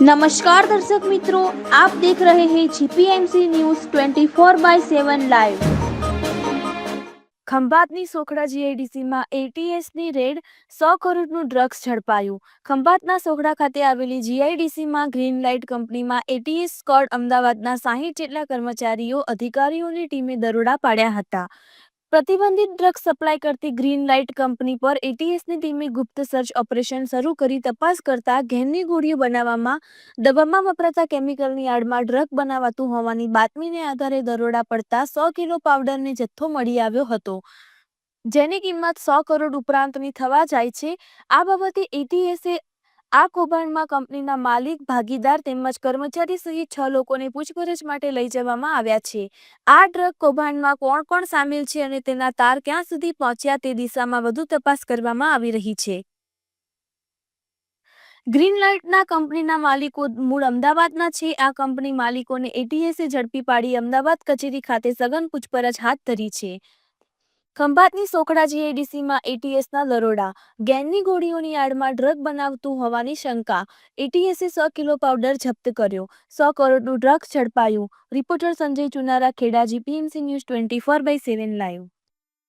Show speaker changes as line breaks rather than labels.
નમસ્કાર દર્શક મિત્રો આપ દેખ રહે હે જીપીએમસી ન્યૂઝ 24 બાય 7 લાઈવ ખંભાતની સોખડા જીઆઈડીસીમાં એટીએસની રેડ સો કરોડનું ડ્રગ્સ ઝડપાયું. ખંભાતના સોખડા ખાતે આવેલી જીઆઈડીસીમાં ગ્રીન લાઇટ કંપનીમાં એટીએસ સ્કોડ અમદાવાદના સાહીઠ જેટલા કર્મચારીઓ, અધિકારીઓની ટીમે દરોડા પાડ્યા હતા. પ્રતિબંધિત ડ્રગ સપ્લાય કરતી ગ્રીન લાઇટ કંપની પર એટીએસની ટીમે ગુપ્ત સર્ચ ઓપરેશન શરૂ કરી તપાસ કરતા ઘેરની ગોળીઓ બનાવવામાં, દવામાં વપરાતા કેમિકલની આડમાં ડ્રગ બનાવાતું હોવાની બાતમીને આધારે દરોડા પડતા સો કિલો પાવડરને જથ્થો મળી આવ્યો હતો. જેની કિંમત સો કરોડ ઉપરાંતની થવા જાય છે. આ બાબતે એટીએસે આ કૌભાંડમાં કંપનીના માલિક, ભાગીદાર તેમજ કર્મચારી સહિત છ લોકોને પૂછપરછ માટે લઈ જવામાં આવ્યા છે. આ ડ્રગ કૌભાંડમાં કોણ કોણ સામેલ છે અને તેના તાર ક્યાં સુધી પહોંચ્યા તે દિશામાં વધુ તપાસ કરવામાં આવી રહી છે. ગ્રીનલાઇટના કંપનીના માલિકો મૂળ અમદાવાદના છે. આ કંપની માલિકોને એટીએસે ઝડપી પાડી અમદાવાદ કચેરી ખાતે સઘન પૂછપરછ હાથ ધરી છે. ખંભાતની સોખડા જીઆઈડીસીમાં એટીએસના દરોડા ગેનની ગોળીઓની આડમાં ડ્રગ બનાવતું હોવાની શંકા, એટીએસે સો કિલો પાવડર જપ્ત કર્યો, સો કરોડનું drug ઝડપાયું, reporter Sanjay Chunara Kheda GPMC news twenty four by seven live.